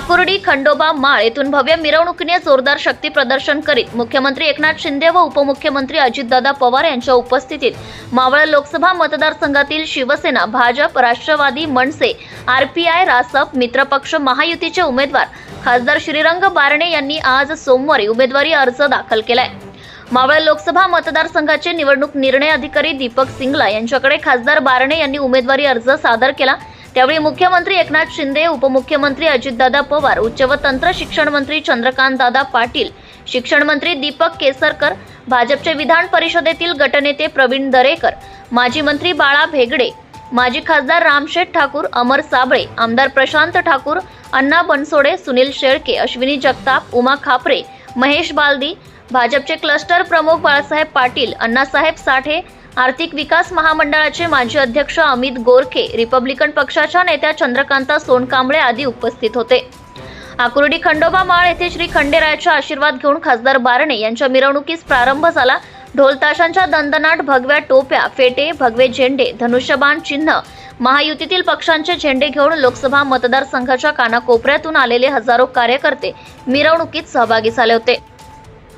आकुर्डी खंडोबा माळ येथून भव्य मिरवणुकीने जोरदार शक्ती प्रदर्शन करीत मुख्यमंत्री एकनाथ शिंदे व उपमुख्यमंत्री अजितदादा पवार यांच्या उपस्थितीत मावळ लोकसभा मतदारसंघातील शिवसेना भाजप राष्ट्रवादी मनसे आरपीआय रासप मित्रपक्ष महायुतीचे उमेदवार खासदार श्रीरंग बारणे यांनी आज सोमवारी उमेदवारी अर्ज दाखल केलाय. मावळ लोकसभा मतदारसंघाचे निवडणूक निर्णय अधिकारी दीपक सिंगला यांच्याकडे खासदार बारणे यांनी उमेदवारी अर्ज सादर केला. त्यावेळी मुख्यमंत्री एकनाथ शिंदे उपमुख्यमंत्री अजितदादा पवार उच्च व तंत्र शिक्षण मंत्री चंद्रकांत दादा पाटील शिक्षण मंत्री दीपक केसरकर भाजपचे विधान परिषदेतील गटनेते प्रवीण दरेकर माजी मंत्री बाळा भेगडे माजी खासदार रामशेठ ठाकूर अमर साबळे आमदार प्रशांत ठाकूर अण्णा बनसोडे सुनील शेळके अश्विनी जगताप उमा खापरे महेश बालदी भाजपचे क्लस्टर प्रमुख बाळासाहेब पाटील अण्णासाहेब साठे आर्थिक विकास महामंडळाचे माजी अध्यक्ष अमित गोरखे रिपब्लिकन पक्षाच्या नेत्या चंद्रकांता सोनकांबळे आदी उपस्थित होते. आकुर्डी खंडोबा माळ येथे श्री खंडेरायाचा आशीर्वाद घेऊन खासदार बारणे यांच्या मिरवणुकीस प्रारंभ झाला. ढोलताशांच्या दंदनाट भगव्या टोप्या फेटे भगवे झेंडे धनुष्यबाण चिन्ह महायुतीतील पक्षांचे झेंडे घेऊन लोकसभा मतदारसंघाच्या कानाकोपऱ्यातून आलेले हजारो कार्यकर्ते मिरवणुकीत सहभागी झाले होते.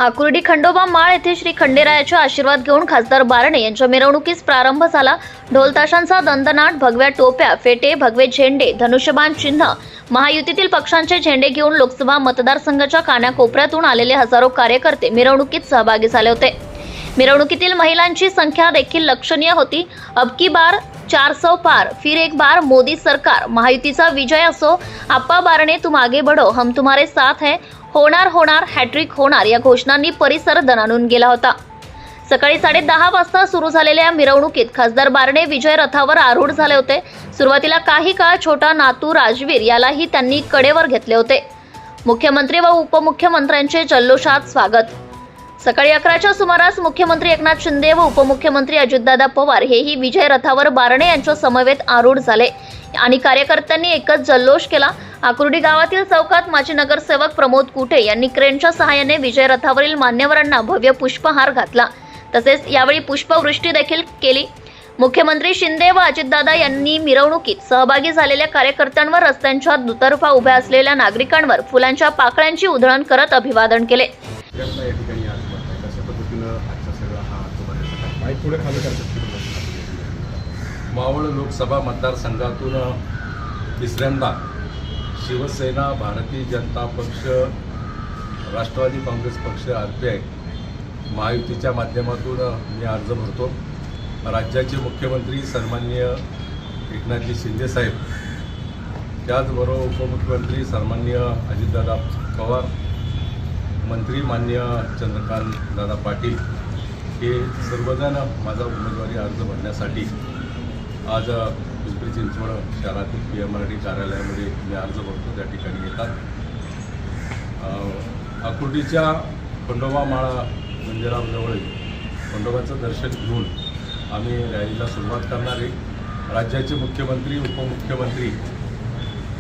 आकुर्डी खंडोबा माळ येथे श्री खंडेरायाचे आशीर्वाद घेऊन खासदार बारणे यांच्या मिरवणुकीस प्रारंभ झाला. ढोलताशांचा दंदनाट भगव्या टोप्या फेटे भगवे झेंडे धनुष्यबाण चिन्ह महायुतीतील पक्षांचे झेंडे घेऊन लोकसभा मतदारसंघाच्या कानाकोपऱ्यातून आलेले हजारो कार्यकर्ते मिरवणुकीत सहभागी झाले होते. मिरवणुकीतील महिलांची संख्या देखील लक्षणीय होती. अबकी बार चार सौ पार फिर एक बार मोदी सरकार महायुतीचा विजय असो आप्पा बारणे तुम आगे बढ़ो हम तुम्हारे साथ है होणार होणार हॅट्रिक होणार या घोषणांनी परिसर दणाणून गेला होता. सकाळी साडे दहा वाजता सुरू झालेल्या या मिरवणुकीत खासदार बारणे विजय रथावर आरूढ झाले होते. सुरुवातीला काही काळ छोटा नातू राजवीर यालाही त्यांनी कडेवर घेतले होते. मुख्यमंत्री व उपमुख्यमंत्र्यांचे जल्लोषात स्वागत. सकाळी अकराच्या सुमारास मुख्यमंत्री एकनाथ शिंदे व उपमुख्यमंत्री अजितदादा पवार हेही विजय रथावर बारणे यांच्या समवेत आरूढ झाले. आणि कार्यकर्त्यांनी एकच जल्लोष केला. आकुर्डी गावातील चौकात माजी नगरसेवक प्रमोद कुठे यांनी क्रेनच्या सहाय्याने विजय रथावरील मान्यवरांना भव्य पुष्पहार घातला. तसेच यावेळी पुष्पवृष्टी देखील केली. मुख्यमंत्री शिंदे व अजितदादा यांनी मिरवणुकीत सहभागी झालेल्या कार्यकर्त्यांवर रस्त्यांच्या दुतर्फा उभ्या असलेल्या नागरिकांवर फुलांच्या पाकळ्यांची उधळण करत अभिवादन केले. पुढे खाली करतात. मावळ लोकसभा मतदारसंघातून तिसऱ्यांदा शिवसेना भारतीय जनता पक्ष राष्ट्रवादी काँग्रेस पक्ष आर पी आय महायुतीच्या माध्यमातून मी अर्ज भरतो. राज्याचे मुख्यमंत्री सन्माननीय एकनाथजी शिंदेसाहेब त्याचबरोबर उपमुख्यमंत्री सन्माननीय अजितदादा पवार मंत्री मान्य चंद्रकांत दादा पाटील हे सर्वजण माझा उमेदवारी अर्ज भरण्यासाठी आज पिंपरी चिंचवड शहरातील पी एम आर डी कार्यालयामध्ये मी अर्ज भरतो त्या ठिकाणी येतात. आकुर्डीच्या खंडोबा माळा मंदिराजवळ खंडोबाचं दर्शन घेऊन आम्ही रॅलीला सुरुवात करणारे राज्याचे मुख्यमंत्री उपमुख्यमंत्री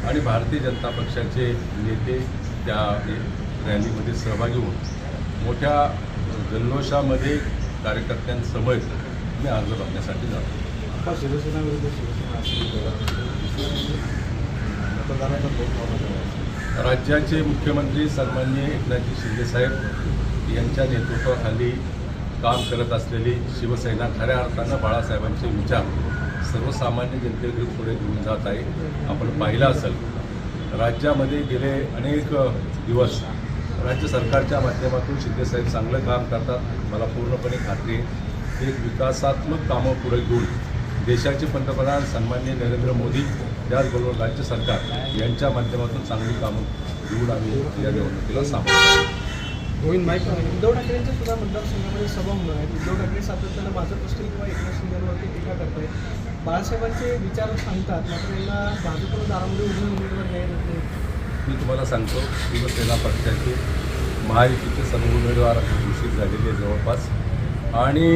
आणि भारतीय जनता पक्षाचे नेते त्या रॅलीमध्ये सहभागी होऊन मोठ्या जल्लोषामध्ये कार्यकर्त्यांसमवेत मी अर्ज भरण्यासाठी जातो शिवसेना विरुद्ध शिवसेना आहे. राज्याचे मुख्यमंत्री सन्माननीय एकनाथजी शिंदेसाहेब यांच्या नेतृत्वाखाली काम करत असलेली शिवसेना खऱ्या अर्थानं बाळासाहेबांचे विचार सर्वसामान्य जनतेकडे पुढे घेऊन जात आहे आपण पाहिलं असेल राज्यामध्ये गेले अनेक दिवस राज्य सरकारच्या माध्यमातून शिंदेसाहेब चांगलं काम करतात. मला पूर्णपणे खात्री आहे. एक विकासात्मक कामं पुढे घेऊन देशाचे पंतप्रधान सन्माननीय नरेंद्र मोदी त्याचबरोबर राज्य सरकार यांच्या माध्यमातून चांगली कामं घेऊन आम्ही या निवडणुकीला सामोरं गोविंद माईक उद्धव ठाकरेंच्या सुद्धा मतदारसंघामध्ये सभा होणार आहेत उद्धव ठाकरे सातत्यानं भाजप असतील किंवा एकनाथ शिंदेवरती टीका करतायत. बाळासाहेबांचे विचार सांगतात मात्र यांना भाजपनं दारामध्ये उजून उमेदवार द्यायला येत नाही मी तुम्हाला सांगतो शिवसेना पक्षाचे महायुतीचे सर्व उमेदवार घोषित झालेले जवळपास. आणि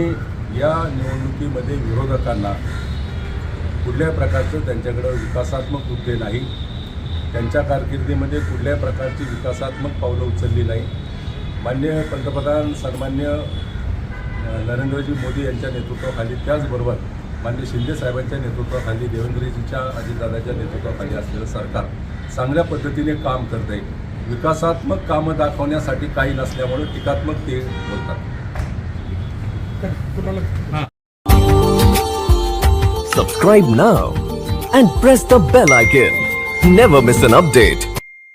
या निवडणुकीमध्ये विरोधकांना कुठल्याही प्रकारचं त्यांच्याकडं विकासात्मक मुद्दे नाही. त्यांच्या कारकिर्दीमध्ये कुठल्याही प्रकारची विकासात्मक पावलं उचलली नाही. मान्य पंतप्रधान सन्मान्य नरेंद्रजी मोदी यांच्या नेतृत्वाखाली त्याचबरोबर मान्य शिंदे साहेबांच्या नेतृत्वाखाली देवेंद्रजीच्या अजितदादाच्या नेतृत्वाखाली असलेलं सरकार. चांगल्या पद्धतीने काम करत आहे विकासात्मक कामं दाखवण्यासाठी काही नसल्यामुळे टीकात्मक ते बोलतात. सबस्क्राईब ना and press the bell again never miss an update